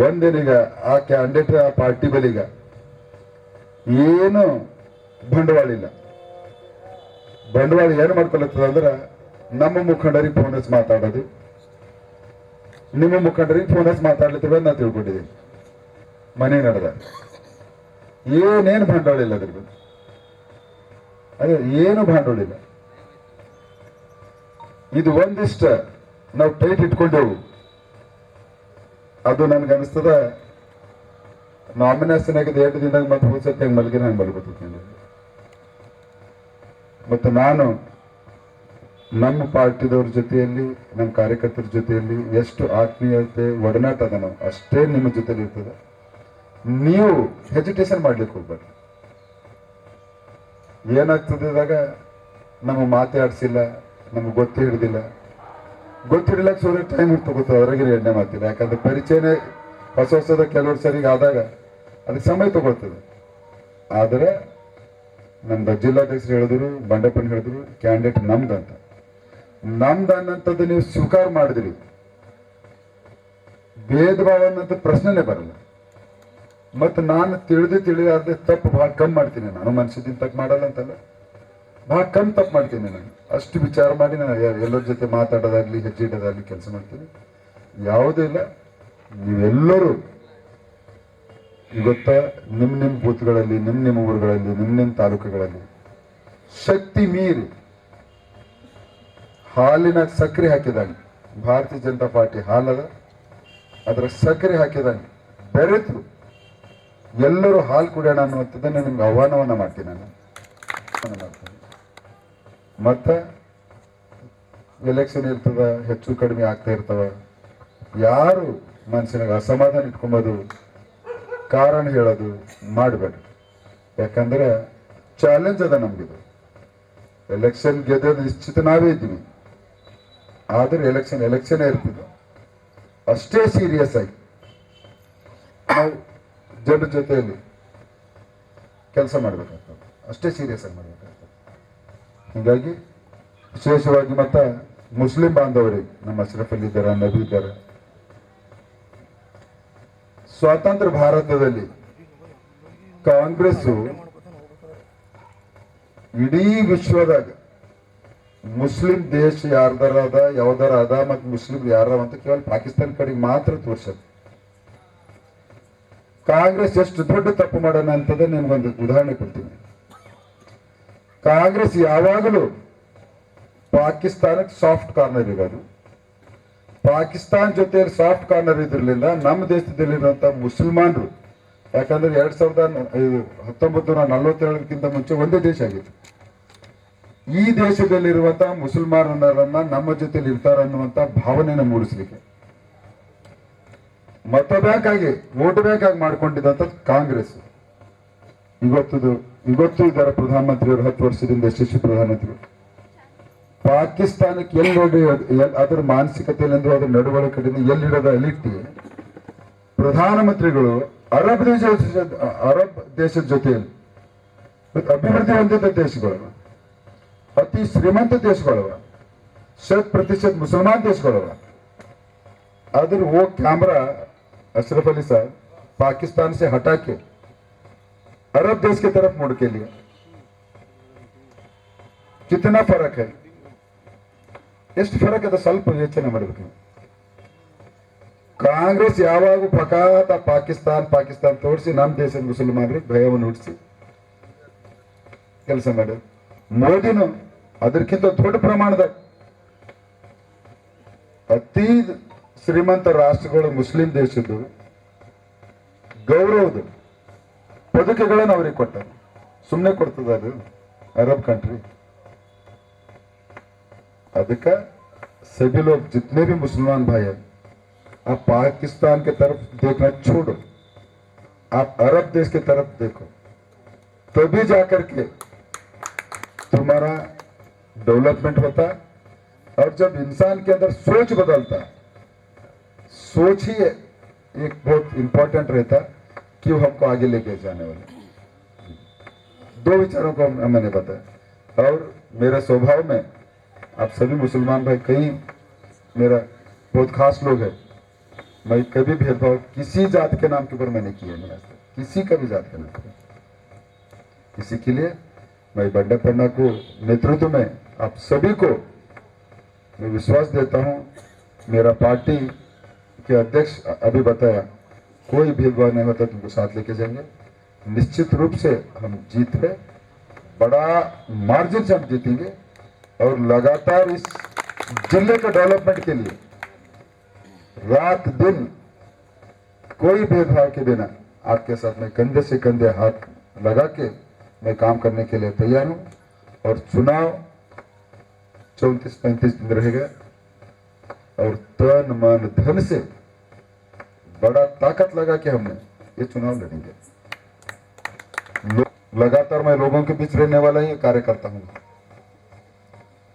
ಒಂದೇನೀಗ ಆ ಕ್ಯಾಂಡಿಡೇಟ್ ಆ ಪಾರ್ಟಿ ಬಲಿಗ. ಏನು ಬಂಡವಾಳ ಇಲ್ಲ. ಬಂಡವಾಳ ಏನು ಮಾಡ್ಕೊಳತ್ತದ ಅಂದ್ರೆ ನಮ್ಮ ಮುಖಂಡರಿಗೆ ಫೋನಸ್ ಮಾತಾಡೋದು. ನಿಮ್ಮ ಮುಖಂಡರಿಗೆ ಫೋನ್ ಹಚ್ಚಿ ನಾನು ತಿಳ್ಕೊಂಡಿದ್ದೀನಿ. ಮನೆ ನಡೆದ. ಏನೇನು ಬಂಡವಾಳ ಇಲ್ಲ ಅದ್ರ ಅದೇ ಏನು ಬಂಡವಾಳ ಇಲ್ಲ. ಇದು ಒಂದಿಷ್ಟ ನಾವು ಟೈಟ್ ಇಟ್ಕೊಂಡೆವು. ಅದು ನನ್ಗೆ ಅನಿಸ್ತದ ನಾಮಿನೇಷನ್ ಆಗಿದ್ದು ಎರಡು ದಿನದಾಗ ಮತ್ತೆ ಹೆಂಗೆ ನಂಗೆ ಹಂಗೆ ಮಲಗೋತೀನಿ ಮತ್ತು ನಾನು ನಮ್ಮ ಪಾರ್ಟಿದವ್ರ ಜೊತೆಯಲ್ಲಿ, ನಮ್ಮ ಕಾರ್ಯಕರ್ತರ ಜೊತೆಯಲ್ಲಿ ಎಷ್ಟು ಆತ್ಮೀಯತೆ, ಒಡನಾಟ ಅದ ನಾವು ಅಷ್ಟೇ ನಿಮ್ಮ ಜೊತೆಲಿ ಇರ್ತದೆ. ನೀವು ಹೆಜಿಟೇಷನ್ ಮಾಡ್ಲಿಕ್ಕೆ ಹೋಗ್ಬೇಡ್ರಿ. ಏನಾಗ್ತದೆ ಇದಾಗ ನಮ್ಮ ಮಾತಾಡ್ಸಿಲ್ಲ, ನಮ್ಗೆ ಗೊತ್ತೇ ಹಿಡ್ದಿಲ್ಲ. ಗೊತ್ತು ಹಿಡಿಲಕ್ಕೆ ಟೈಮ್ ತಗೋತದೆ ಹೊರಗಿನ ಎಣ್ಣೆ ಮಾತಿಲ್ಲ ಯಾಕಂದ್ರೆ ಪರಿಚಯನೇ ಹೊಸ ಹೊಸದ ಕೆಲವರು ಸರಿಗೆ ಆದಾಗ ಅದಕ್ಕೆ ಸಮಯ ತಗೊಳ್ತದೆ. ಆದರೆ ನಮ್ದು ಜಿಲ್ಲಾಧ್ಯಕ್ಷರು ಹೇಳಿದ್ರು ಬಂಡೆಪ್ಪನ ಹೇಳಿದ್ರು ಕ್ಯಾಂಡಿಡೇಟ್ ನಮ್ದಂತ ನಮ್ದು ಅನ್ನಂಥದ್ದು ನೀವು ಸ್ವೀಕಾರ ಮಾಡಿದ್ರಿ. ಭೇದ ಭಾವ ಅನ್ನೋದು ಪ್ರಶ್ನೆನೇ ಬರಲ್ಲ. ಮತ್ತು ನಾನು ತಿಳಿದು ತಿಳಿದಾರ್ದೆ ತಪ್ಪು ಭಾಳ ಕಮ್ಮಿ ಮಾಡ್ತೀನಿ ನಾನು. ಮನುಷ್ಯದಿಂದ ತಪ್ಪು ಮಾಡಲ್ಲ ಅಂತಲ್ಲ. ಭಾಳ ಕಣ್ ತಪ್ಪು ಮಾಡ್ತೀನಿ ನಾನು. ಅಷ್ಟು ವಿಚಾರ ಮಾಡಿ ನಾನು ಎಲ್ಲರ ಜೊತೆ ಮಾತಾಡೋದಾಗ್ಲಿ ಹೆಜ್ಜೆ ಇಡೋದಾಗ್ಲಿ ಕೆಲಸ ಮಾಡ್ತೀನಿ. ಯಾವುದೂ ಇಲ್ಲ. ನೀವೆಲ್ಲರೂ ಇವತ್ತ ನಿಮ್ಮ ನಿಮ್ಮ ಬೂತ್ಗಳಲ್ಲಿ ನಿಮ್ಮ ನಿಮ್ಮ ಊರುಗಳಲ್ಲಿ ನಿಮ್ಮ ನಿಮ್ಮ ತಾಲೂಕುಗಳಲ್ಲಿ ಶಕ್ತಿ ಮೀರಿ ಹಾಲಿನ ಸಕ್ಕರೆ ಹಾಕಿದಂಗೆ ಭಾರತೀಯ ಜನತಾ ಪಾರ್ಟಿ ಹಾಲದ ಅದರ ಸಕ್ಕರೆ ಹಾಕಿದಂಗೆ ಬೆರೆತು ಎಲ್ಲರೂ ಹಾಲು ಕುಡಿಯೋಣ ಅನ್ನುವಂಥದ್ದನ್ನು ನಿಮ್ಗೆ ಆಹ್ವಾನವನ್ನ ಮಾಡ್ತೀನಿ ನಾನು. ಮಾಡ್ತೀನಿ. ಮತ್ತೆ ಎಲೆಕ್ಷನ್ ಇರ್ತದ, ಹೆಚ್ಚು ಕಡಿಮೆ ಆಗ್ತಾ ಇರ್ತವ. ಯಾರು ಮನುಷ್ಯನಿಗೆ ಅಸಮಾಧಾನ ಇಟ್ಕೊಂಬೋದು, ಕಾರಣ ಹೇಳೋದು ಮಾಡಬೇಡ. ಯಾಕಂದ್ರೆ ಚಾಲೆಂಜ್ ಅದ ನಮ್ಗಿದು. ಎಲೆಕ್ಷನ್ ಗೆದ್ದೋದು ನಿಶ್ಚಿತ ನಾವೇ ಇದ್ದೀವಿ. ಆದ್ರೆ ಎಲೆಕ್ಷನ್ ಎಲೆಕ್ಷನ್ ಇರ್ತದೆ ಅಷ್ಟೇ ಸೀರಿಯಸ್ ಆಗಿ. ನಾವು ಜನರ ಜೊತೆಯಲ್ಲಿ ಕೆಲಸ ಮಾಡ್ಬೇಕಾಗ್ತದೆ. ಅಷ್ಟೇ ಸೀರಿಯಸ್ ಆಗಿ ಮಾಡಬೇಕಾಗ್ತದೆ. ಹೀಗಾಗಿ ವಿಶೇಷವಾಗಿ ಮತ್ತೆ ಮುಸ್ಲಿಂ ಬಾಂಧವರಿಗೆ ನಮ್ಮ ಅಶ್ರಫ್ ಅಲಿ ಇದ್ದಾರೆ ಸ್ವಾತಂತ್ರ್ಯ ಭಾರತದಲ್ಲಿ ಕಾಂಗ್ರೆಸ್ ಇಡೀ ವಿಶ್ವದಾಗ ಮುಸ್ಲಿಂ ದೇಶ ಯಾರ್ದಾರ ಅದ ಯಾವ್ದಾರ ಅದ ಮತ್ತು ಮುಸ್ಲಿಂ ಯಾರ ಅಂತ ಕೇವಲ ಪಾಕಿಸ್ತಾನ ಕಡೆಗೆ ಮಾತ್ರ ತೋರ್ಸದ್. ಕಾಂಗ್ರೆಸ್ ಎಷ್ಟು ದೊಡ್ಡ ತಪ್ಪು ಮಾಡೋಣ ಅಂತದ ನಿಮ್ಗೊಂದು ಉದಾಹರಣೆ ಕೊಡ್ತೀನಿ. ಕಾಂಗ್ರೆಸ್ ಯಾವಾಗಲೂ ಪಾಕಿಸ್ತಾನಕ್ಕೆ ಸಾಫ್ಟ್ ಕಾರ್ನರ್ ಇರೋದು. ಪಾಕಿಸ್ತಾನ ಜೊತೆ ಸಾಫ್ಟ್ ಕಾರ್ನರ್ ಇದ್ರಲಿಂದ ನಮ್ಮ ದೇಶದಲ್ಲಿರುವಂತ ಮುಸಲ್ಮಾನರು. ಯಾಕಂದ್ರೆ ಎರಡ್ ಸಾವಿರದ ಹತ್ತೊಂಬತ್ತು ನೂರ ನಲವತ್ತೇಳಕ್ಕಿಂತ ಮುಂಚೆ ಒಂದೇ ದೇಶ ಆಗಿತ್ತು. ಈ ದೇಶದಲ್ಲಿರುವಂತಹ ಮುಸಲ್ಮಾನರನ್ನ ನಮ್ಮ ಜೊತೆಲಿ ಇರ್ತಾರ ಅನ್ನುವಂತ ಭಾವನೆನ ಮೂಡಿಸ್ಲಿಕ್ಕೆ. ಮತ ಬ್ಯಾಂಕ್ ಆಗಿ ವೋಟ್ ಬ್ಯಾಂಕ್ ಆಗಿ ಮಾಡ್ಕೊಂಡಿದ್ದಂತ ಕಾಂಗ್ರೆಸ್. ಇವತ್ತು ಇವತ್ತು ಇದ್ದಾರೆ ಪ್ರಧಾನಮಂತ್ರಿಯವರು ಹತ್ತು ವರ್ಷದಿಂದ ಯಶಸ್ವಿ ಪ್ರಧಾನಮಂತ್ರಿಗಳು ಪಾಕಿಸ್ತಾನಕ್ಕೆ ಎಲ್ಲಿ ನೋಡಿ ಅದರ ಮಾನಸಿಕತೆಯಲ್ಲಿಂದ ಅದರ ನಡವಳಿಕೆ ಎಲ್ಲಿಡೋದ ಅಲ್ಲಿಟ್ಟು ಪ್ರಧಾನಮಂತ್ರಿಗಳು ಅರಬ್ ದೇಶ ಅರಬ್ ದೇಶದ ಜೊತೆಯಲ್ಲಿ, ಅಭಿವೃದ್ಧಿ ಹೊಂದಿದ ದೇಶಗಳು, ಅತಿ ಶ್ರೀಮಂತ ದೇಶಗಳವ, ಶತ್ ಪ್ರತಿಶತ್ ಮುಸಲ್ಮಾನ್ ದೇಶಗಳವ. ಅದ್ರ ಓ ಕ್ಯಾಮ್ರಾ ಅಶ್ರಫ್ ಅಲಿ ಸಾಹ್ ಪಾಕಿಸ್ತಾನ ಸೇ ಹಠಾಕಿ. अरब देश की तरफ मुड़ के लिए कितना फर्क है ಎಷ್ಟು ಫರಕ್ ಅದ ಸ್ವಲ್ಪ ಯೋಚನೆ ಮಾಡಬೇಕು ನೀವು. ಕಾಂಗ್ರೆಸ್ ಯಾವಾಗ ಪಕಾತ ಪಾಕಿಸ್ತಾನ್ ಪಾಕಿಸ್ತಾನ್ ತೋರಿಸಿ ನಮ್ಮ ದೇಶದ ಮುಸಲ್ಮಾನರಿಗೆ ಭಯವನ್ನು ಹುಟ್ಟಿಸಿ ಕೆಲಸ ಮಾಡಿ ಮೋದಿನು ಅದಕ್ಕಿಂತ ದೊಡ್ಡ ಪ್ರಮಾಣದ ಅತಿ ಶ್ರೀಮಂತ ರಾಷ್ಟ್ರಗಳು ಮುಸ್ಲಿಂ ದೇಶದ್ದು ಗೌರವದ ಪದಕಗಳನ್ನು ಅವರಿಗೆ ಕೊಟ್ಟ ಸುಮ್ಮನೆ ಕೊಡ್ತದ ಅದು अरब कंट्री ಅದಕ್ಕೆ सभी लोग जितने भी मुसलमान भाई हैं आप पाकिस्तान की तरफ देखना छोड़ो आप अरब देश की तरफ देखो तभी जाकर के तुम्हारा डेवलपमेंट होता है और जब इंसान के अंदर सोच बदलता है सोच ही एक बहुत इंपॉर्टेंट रहता है कि वो हमको आगे लेके जाने वाले? दो विचारों को मैंने बताया। और मेरे स्वभाव में, आप सभी मुसलमान भाई कई मेरा बहुत खास लोग है। मैं कभी भेदभाव किसी जात के नाम के ऊपर मैंने किया नहीं आज किसी का भी जात के नाम पर इसी के लिए मैं बड्डा पन्ना को नेतृत्व में आप सभी को मैं विश्वास देता हूँ। मेरा पार्टी के अध्यक्ष अभी बताया कोई भेदभाव नहीं होता, तुमको साथ लेके जाएँगे। निश्चित रूप से हम जीत रहे बड़ा मार्जिन से हम जीतेंगे और लगातार इस ज़िले के डेवलपमेंट के लिए रात दिन कोई भेदभाव के बिना आपके साथ में कंधे से कंधे हाथ लगा के मैं काम करने के लिए तैयार हूँ और चुनाव चौंतीस पैंतीस दिन रहेगा और तन मन धन से बड़ा ताकत लगा के हमने ये चुनाव लड़ेंगे। लगातार मैं लोगों के बीच रहने वाला ही कार्यकर्ता हूँ।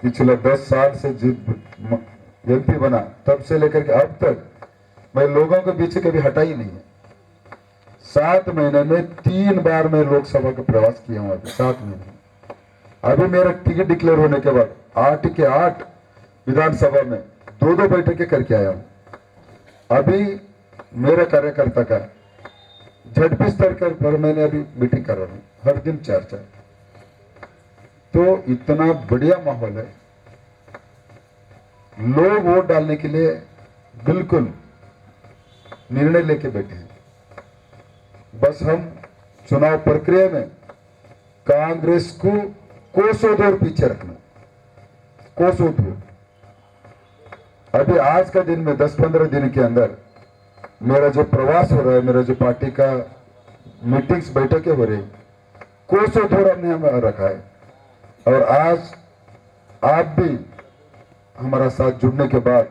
पिछले दस साल से जिस एमपी बना, तब से लेकर के अब तक मैं लोगों के बीच कभी हटा ही नहीं है। सात महीने में तीन बार मैं लोकसभा का प्रवास किया हूँ अभी, सात महीने। अभी मेरा टिकट डिक्लेयर होने के बाद आठ के आठ विधानसभा में दो दो बैठकें करके आया हूँ। अभी मेरे कार्यकर्ता का झटपी स्तर कर पर मैंने अभी मीटिंग कर रहा हूँ। हर दिन चार चार। तो इतना बढ़िया माहौल है। लोग वोट डालने के लिए बिल्कुल निर्णय लेके बैठे हैं। बस हम चुनाव प्रक्रिया में कांग्रेस को कोसों दूर पीछे रखना कोसों दूर अभी आज का दिन में 10-15 दिन के अंदर मेरा जो प्रवास हो रहा है, मेरा जो पार्टी का मीटिंग्स बैठकें हो रही कोसों दूर हमने हमें रखा है। और आज आप भी हमारा साथ जुड़ने के बाद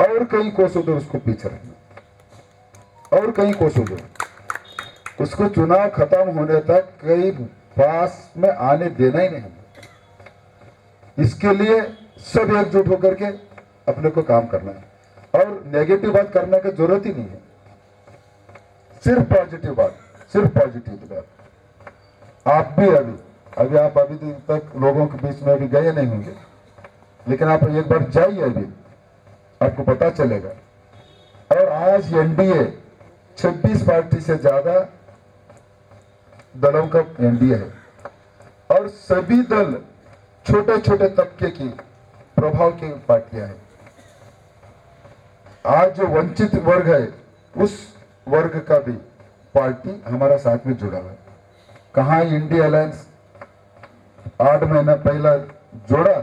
और कई कोसों दूर उसको पीछे रखना। और कई कोसों दूर उसको चुनाव खत्म होने तक कई पास में आने देना ही नहीं इसके लिए सब एकजुट होकर के अपने को काम करना है। और नेगेटिव बात करने की ज़रूरत ही नहीं है। सिर्फ़ पॉजिटिव बात, सिर्फ़ पॉजिटिव बात। आप भी अभी अभी आप अभी तक लोगों के बीच में अभी गए नहीं होंगे। लेकिन आप एक बार जाइए अभी, आपको पता चलेगा। और आज एनडीए 26 पार्टी से ज़्यादा दलों का एनडीए है। और सभी दल छोटे छोटे तबके की प्रभाव की पार्टियाँ हैं। आज जो वंचित वर्ग है, उस वर्ग का भी पार्टी हमारा साथ में जुड़ा है। कहा इंडिया अलायंस आठ महीना पहला जोड़ा।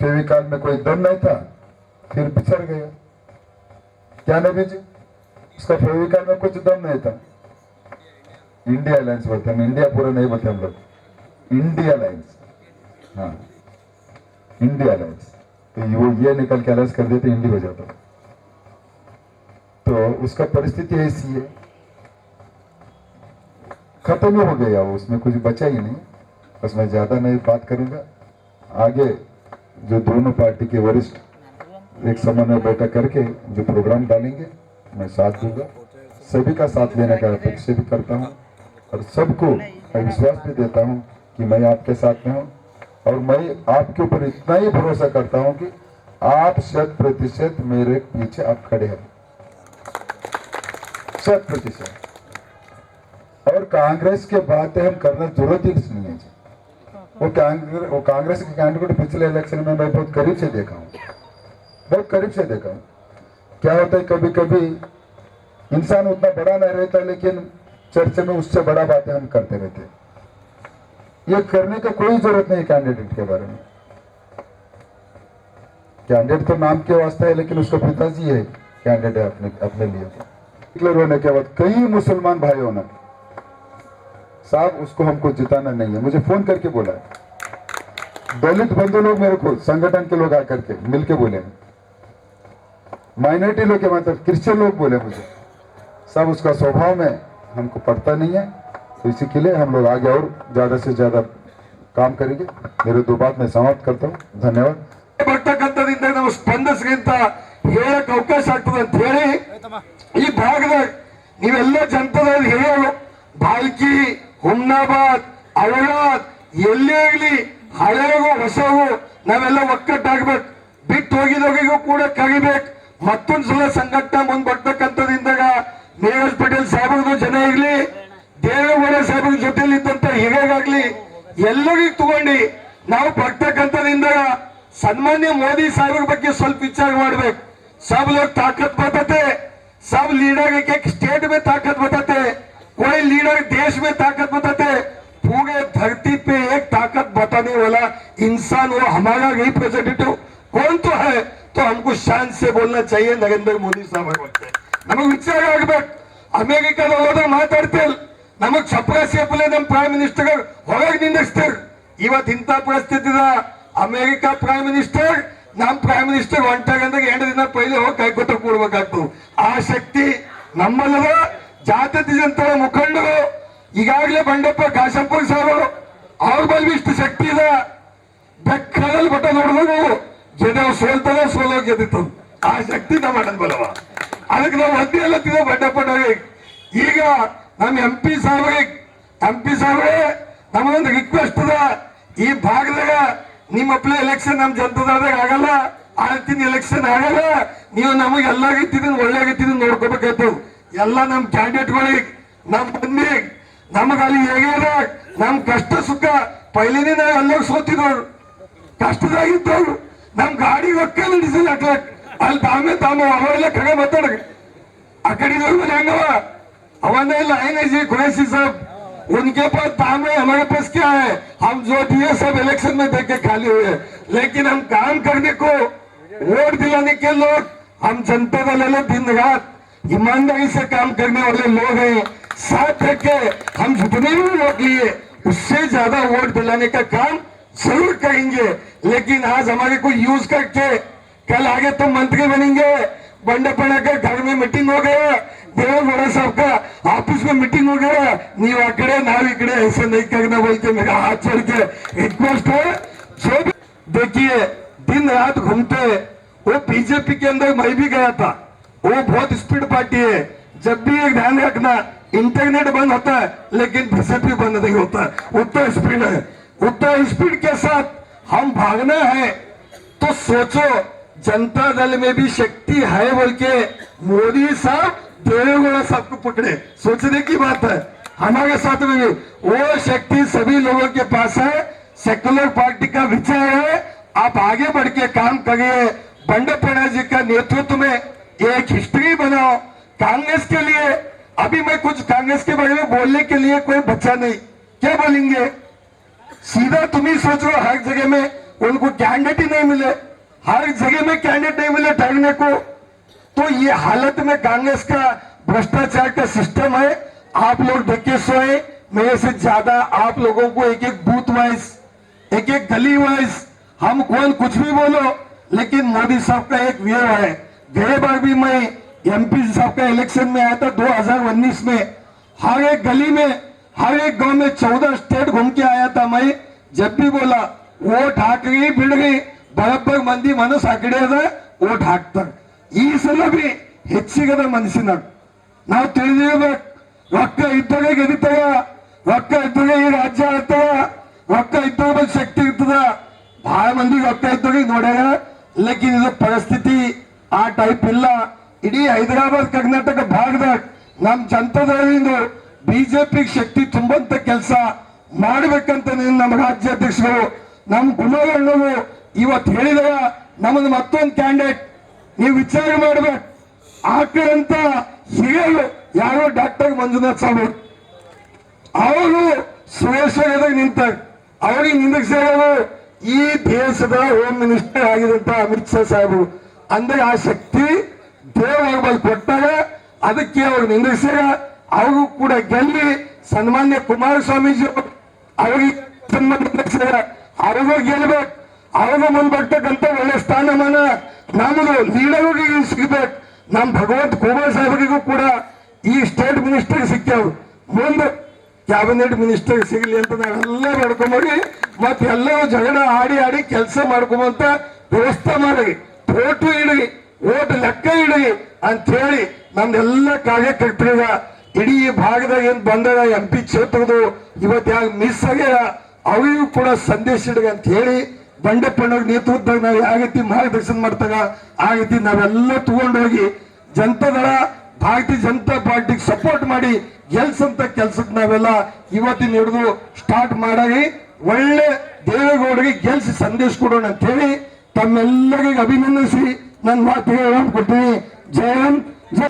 फेविकाल में कोई दम नहीं था, फिर बिछड़ गया। क्या नबी जी? उसका फेविकाल में कुछ दम नहीं था। इंडिया अलायंस बोलते हम इंडिया पूरा नहीं बोलते हम लोग। इंडिया अलायंस हाँ इंडिया अलायंस वो ये निकल के अलायंस कर देते इंडी हो जाता। तो उसका परिस्थिति ऐसी है। खत्म ही हो गया वो, उसमें कुछ बचा ही नहीं। बस मैं ज़्यादा नहीं बात करूँगा। आगे जो दोनों पार्टी के वरिष्ठ एक समन्वय बैठक करके जो प्रोग्राम डालेंगे, मैं साथ दूँगा। सभी का साथ लेने का अपेक्षा भी करता हूँ और सबको मैं विश्वास भी देता हूँ कि मैं आपके साथ में हूँ। और मैं आपके ऊपर इतना ही भरोसा करता हूँ कि आप शत प्रतिशत मेरे पीछे आप खड़े हैं। शत प्रतिशत। और कांग्रेस के बातें हम करना ज़रूरत ही नहीं है वो कांग्रेस वो कांग्रेस के कैंडिडेट पिछले इलेक्शन में मैं बहुत करीब से देखा हूँ। बहुत करीब से देखा हूँ। क्या होता है कभी कभी इंसान उतना बड़ा नहीं रहता, लेकिन चर्चे में उससे बड़ा बातें हम करते रहते हैं। ये करने का कोई ज़रूरत नहीं कैंडिडेट के बारे में। कैंडिडेट तो नाम के वास्ते है, लेकिन उसका पिताजी है कैंडिडेट अपने अपने लिए। डिक्लेयर होने के बाद कई मुसलमान भाइयों ने, साहब, उसको हमको जिताना नहीं है। मुझे फ़ोन करके बोला है। दलित बंधु लोग मेरे को, संगठन के लोग आकर के मिलके बोले माइनॉरिटी लोग के मतलब क्रिश्चियन लोग बोले मुझे। सब उसका स्वभाव में हमको पड़ता नहीं है। इसी के लिए हम लोग आगे और ज्यादा से ज्यादा काम करेंगे मेरे दो बात मैं समाप्त करता हूँ धन्यवाद ಬರ್ತಕ್ಕಂಥದ್ರಿಂದ ನಾವು ಸ್ಪಂದಿಸ್ಗಿಂತ ಹೇಳಕ್ ಅವಕಾಶ ಆಗ್ತದೆ ಅಂತ ಹೇಳಿ ಈ ಭಾಗದಾಗ ನೀವೆಲ್ಲ ಜನಪದ ಹಿರಿಯರು ಬಾಲ್ಕಿ ಹುಮ್ನಾಬಾದ್ ಔಲಾದ್ ಎಲ್ಲೇ ಆಗ್ಲಿ ಹಳೆಗೂ ಹೊಸವು ನಾವೆಲ್ಲ ಒಕ್ಕಟ್ಟಾಗ್ಬೇಕು ಬಿಟ್ಟು ಹೋಗಿದೋಗಿಗೂ ಕೂಡ ಕರಿಬೇಕು ಮತ್ತೊಂದ್ ಸಲ ಸಂಘಟನೆ ಮುಂದ್ ಬರ್ತಕ್ಕಂಥದ್ದಿಂದಾಗ ನೀರಜ್ ಪಟೇಲ್ ಸಾಹೇಬ್ರದ್ದು ಜನ ಇರ್ಲಿ ದೇವೇಗೌಡ ಸಾಹೇಬ್ರ ಜೊತೆಲಿ ಇದ್ದಂತ ಹಿರಿಯರಾಗ್ಲಿ ಎಲ್ಲರಿಗೂ ತಗೊಂಡು ನಾವು ಬರ್ತಕ್ಕಂಥದ್ರಿಂದ ಸನ್ಮಾನ್ಯ ಮೋದಿ ಸಾಹೇಬ್ರ ಬಗ್ಗೆ ಸ್ವಲ್ಪ ವಿಚಾರ ಮಾಡ್ಬೇಕು सब लोग ताकत बताते सब लीडर एक एक स्टेट में ताकत बताते कोई लीडर देश में ताकत बताते पूरे धरती पे एक ताकत बताने वाला इंसान वो हमारा रिप्रेजेंटेटिव कौन तो है तो हमको शान से बोलना चाहिए नरेंद्र मोदी साहब बोलते ನಮಗೆ ವಿಚಾರ ಆಗ್ಬೇಕು ಅಮೆರಿಕದ ಹೋದ್ರೆ ಮಾತಾಡ್ತೇವೆ ನಮಗ್ ಚಪ್ರಾಸಿಯಪ್ಪಲೆ ನಮ್ಮ ಪ್ರೈಮ್ ಮಿನಿಸ್ಟರ್ ಹೊರಗೆ ನಿಂದಿಸ್ತಾರ ಇವತ್ತು ಇಂಥ ಪರಿಸ್ಥಿತಿದ ಅಮೆರಿಕ ಪ್ರೈಮ್ ಮಿನಿಸ್ಟರ್ ನಮ್ಮ ಪ್ರೈಮ್ ಮಿನಿಸ್ಟರ್ ಹೊಂಟಾಗಂದಾಗ ಎಂಟು ದಿನ ಪೈಲೆ ಹೋಗಿ ಕೈಕೊಟ್ಟ ಕೊಡ್ಬೇಕಾಗ್ತು. ಆ ಶಕ್ತಿ ನಮ್ಮಲ್ಲದ. ಜಾತಿ ಜನತರ ಮುಖಂಡರು. ಈಗಾಗಲೇ ಬಂಡಪ್ಪ ಕಾಶಂಪುರ್ ಸಾರು, ಅವ್ರ ಬಳಿ ಇಷ್ಟು ಶಕ್ತಿ ಇದೆ. ಬೆಕ್ಕದಲ್ಲಿ ಬಟ್ಟ ನೋಡಿದ್ರು ಜನ ಸೋಲ್ತದ ಸೋಲೋಗಿ ಗೆದ್ದಿತ್ತು. ಆ ಶಕ್ತಿ ನಮ್ಮ ಅಣ್ಣನ ಬಲವ. ಅದಕ್ಕೆ ನಾವು ಒಂದೇ ತಿನ್ನೋ ಬಂಡಪ್ಪನವ್ರಿಗೆ ಈಗ ನಮ್ಮ ಎಂ ಪಿ ಸಾಹೇಬ್ರಿಗೆ ಎಂ ಪಿ ನಮಗೊಂದು ರಿಕ್ವೆಸ್ಟ್ ಅದ ಈ ಭಾಗದಾಗ ನಿಮ್ಮ ಅಪ್ಲೆ ಎಲೆಕ್ಷನ್ ನಮ್ಮ ಜನತಾದಾಗ ಆಗಲ್ಲ. ಆಳ್ತಿನ ಎಲೆಕ್ಷನ್ ಆಗಲ್ಲ. ನೀವು ನಮಗೆ ಎಲ್ಲ ರೀತಿದಿಂದ ಒಳ್ಳೆ ರೀತಿಯಿಂದ ನೋಡ್ಕೋಬೇಕಾಯ್ತು ಎಲ್ಲ ನಮ್ಮ ಕ್ಯಾಂಡಿಡೇಟ್ಗಳಿಗೆ ನಮ್ಮ ಮಂದಿಗೆ, ನಮಗೆ ಅಲ್ಲಿ ಹೇಗೆ ನಮ್ ಕಷ್ಟ ಸುಖ, ಪೈಲಿನೇ ನಾವು ಎಲ್ಲರೂ ಸೋತಿದವ್ರು ಕಷ್ಟದಾಗಿದ್ದವ್ರು. ನಮ್ ಗಾಡಿ ರೊಕ್ಕ ಡೀಸೆಲ್ ಅಟ್ಲಕ್ ಅಲ್ಲಿ ತಾಮೇ ತಾಮ ಅವೆಲ್ಲ ಕಡೆ ಮಾತಾಡಕ್ ಆ ಕಡೆ ಹೆಂಗವ. हमारे लाइन है जी कुरैसी साहब उनके पास काम है, हमारे पास क्या है? हम जो दिए सब इलेक्शन में देख के खाली हुए। लेकिन हम काम करने को वोट दिलाने के लोग, हम जनता दल ले दिन रात ईमानदारी से काम करने वाले लोग हैं। साथ रख के हम जितने भी वोट लिए, उससे ज़्यादा वोट दिलाने का काम ज़रूर करेंगे। लेकिन आज हमारे को यूज़ करके कल आगे तो मंत्री बनेंगे। बंडा पड़ा कर घर में मीटिंग हो गया। साहब का ऑफ़िस में मीटिंग हो। गया नीव अकड़े नाव इकड़े, ऐसे नहीं करना बोल के मेरा हाथ छोड़ के रिक्वेस्ट है। जो देखिए, दिन रात घूमते वो बीजेपी के अंदर मैं भी गया था। वो बहुत स्पीड पार्टी है। जब भी एक ध्यान रखना इंटरनेट बंद होता है, लेकिन बीजेपी बंद नहीं होता है। उतना स्पीड है। उतना स्पीड के साथ हम भागना है। तो सोचो, जनता दल में भी शक्ति है बोल के मोदी साहब देवेगौड़ा साहब को पकड़े। सोचने की बात है, हमारे साथ में भी वो शक्ति सभी लोगों के पास है, सेकुलर पार्टी का विचार है। आप आगे बढ़ के काम करिए। बंडप्पना जी का नेतृत्व में एक हिस्ट्री बनाओ। कांग्रेस के लिए, अभी मैं कुछ कांग्रेस के बारे में बोलने के लिए कोई बच्चा नहीं। क्या बोलेंगे? सीधा तुम ही सोच हर जगह में उनको कैंडिडेट ही नहीं मिले। हर जगह में कैंडिडेट नहीं मिले ठहरने को। तो ये हालत में कांग्रेस का भ्रष्टाचार का सिस्टम है। आप लोग देखिए सोए, मेरे से ज़्यादा आप लोगों को एक एक बूथ वाइज, एक एक गली वाइज, हम कौन कुछ भी बोलो, लेकिन मोदी साहब का एक व्यव है। गए बार भी मैं एमपी साहब का इलेक्शन में आया था 2019 में। हर एक गली में, हर एक गाँव में 14 स्टेट घूम के आया था मैं। जब भी बोला, वोट हाक गई भिड़ गई बराबर मंदी मानो साकड़े वोट हाक तक। ಈ ಸಲ ಹೆಚ್ಚಿಗದ ಮನಸ್ಸಿನಾಗ ನಾವು ತಿಳಿದಿರ್ಬೇಕು. ರೊಕ್ಕ ಇದ್ದಾಗ ಗೆದಿತಾಗ ರೊಕ್ಕ ಇದ್ದಾಗ ಈ ರಾಜ್ಯ ಆಡ್ತಾವ ರೊಕ್ಕ ಇದ್ದಾಗ ಶಕ್ತಿ ಇರ್ತದ. ಬಹಳ ಮಂದಿ ರೊಕ್ಕ ಇದ್ದಾಗ ನೋಡ್ಯಾರ ಲೇಕಿನ್ ಇದು ಪರಿಸ್ಥಿತಿ ಆ ಟೈಪ್ ಇಲ್ಲ. ಇಡೀ ಹೈದರಾಬಾದ್ ಕರ್ನಾಟಕ ಭಾಗದಾಗ ನಮ್ಮ ಜನತಾದಳದಿಂದ ಬಿಜೆಪಿ ಶಕ್ತಿ ತುಂಬಂತ ಕೆಲಸ ಮಾಡ್ಬೇಕಂತ ನಮ್ಮ ರಾಜ್ಯಾಧ್ಯಕ್ಷರು ನಮ್ಮ ಕುಮಾರಣ್ಣವು ಇವತ್ತು ಹೇಳಿದವ ನಮ್ಮದು ಮತ್ತೊಂದು ಕ್ಯಾಂಡಿಡೇಟ್ ನೀವು ವಿಚಾರ ಮಾಡ್ಬೇಕು ಆಕರಂತ ಹಿರಿಯರು ಯಾರೋ ಡಾಕ್ಟರ್ ಮಂಜುನಾಥ್ ಸಾಬು ಅವರು. ಸುರೇಶ್ವರದಾಗ ನಿಂತಾಗ ಅವ್ರಿಗೆ ಸೇರೋದು ಈ ದೇಶದ ಹೋಮ್ ಮಿನಿಸ್ಟರ್ ಆಗಿದಂತ ಅಮಿತ್ ಶಾ ಸಾಹೇಬರು ಅಂದ್ರೆ ಆ ಶಕ್ತಿ ದೇವರ ಕೊಟ್ಟಾಗ ಅದಕ್ಕೆ ಅವರು ನಿಂದಿಸಿರ ಅವರು ಕೂಡ ಗೆಲ್ಲಿ ಸನ್ಮಾನ್ಯ ಕುಮಾರಸ್ವಾಮೀಜಿ ಅವ್ರಿಗೆ ಸನ್ಮಾನ ಗೆಲ್ಲಬೇಕು ಅವ್ರಿಗೂ ಅವ್ರಿಗೂ ಮುಂದ್ಬರ್ತಕ್ಕಂಥ ಒಳ್ಳೆ ಸ್ಥಾನಮಾನ ನಮ್ಮದು ಲೀಡರ್ಗಳಿಗೆ ಸಿಗ್ಬೇಕು ನಮ್ಮ ಭಗವಂತ ಕೋಮಲ್ ಸಾಹೇಬರಿಗೂ ಕೂಡ ಈ ಸ್ಟೇಟ್ ಮಿನಿಸ್ಟರ್ ಸಿಕ್ಕ್ಯಾವ ಮುಂದೆ ಕ್ಯಾಬಿನೆಟ್ ಮಿನಿಸ್ಟರ್ ಸಿಗಲಿ ಅಂತ ನಾವೆಲ್ಲ ಮಾಡ್ಕೊಂಬೋಗಿ ಮತ್ತೆ ಎಲ್ಲರೂ ಜಗಳ ಆಡಿ ಆಡಿ ಕೆಲಸ ಮಾಡ್ಕೊಂಬಂತ ವ್ಯವಸ್ಥೆ ಮಾಡಿ ಓಟು ಇಡಿ ಓಟ್ ಲೆಕ್ಕ ಇಡಿ ಅಂತ ಹೇಳಿ ನಮ್ದೆಲ್ಲ ಕಾರ್ಯಕರ್ತರಿಗ ಇಡೀ ಭಾಗದಾಗ ಏನು ಬಂದಾಗ ಎಂ ಪಿ ಕ್ಷೇತ್ರದ್ದು ಇವತ್ತು ಯಾಕೆ ಮಿಸ್ ಆಗ್ಯಾರ, ಅವರಿಗೂ ಕೂಡ ಸಂದೇಶ ಇಡಿ ಅಂತ ಹೇಳಿ ಬಂಡೆಪ್ಪಣ್ಣವ್ರ ನೇತೃತ್ವದಾಗ ನಾವು ಯಾವ ರೀತಿ ಮಾರ್ಗದರ್ಶನ ಮಾಡ್ತಾಗ ಆ ರೀತಿ ನಾವೆಲ್ಲ ತಗೊಂಡೋಗಿ ಜನತಾದಳ, ಭಾರತೀಯ ಜನತಾ ಪಾರ್ಟಿಗೆ ಸಪೋರ್ಟ್ ಮಾಡಿ ಗೆಲ್ಸಂತ ಕೆಲ್ಸಕ್ಕೆ ನಾವೆಲ್ಲ ಇವತ್ತಿನ ಹಿಡಿದು ಸ್ಟಾರ್ಟ್ ಮಾಡಿ ಒಳ್ಳೆ ದೇವೇಗೌಡರಿಗೆ ಗೆಲ್ಸಿ ಸಂದೇಶ ಕೊಡೋಣ ಅಂತ ಹೇಳಿ ತಮ್ಮೆಲ್ಲರಿಗೆ ಅಭಿನಂದಿಸಿ ನನ್ನ ಮಾತಿಗೆ ಕೊಡ್ತೀನಿ. ಜಯ ಹಿಂದ್, ಜೈ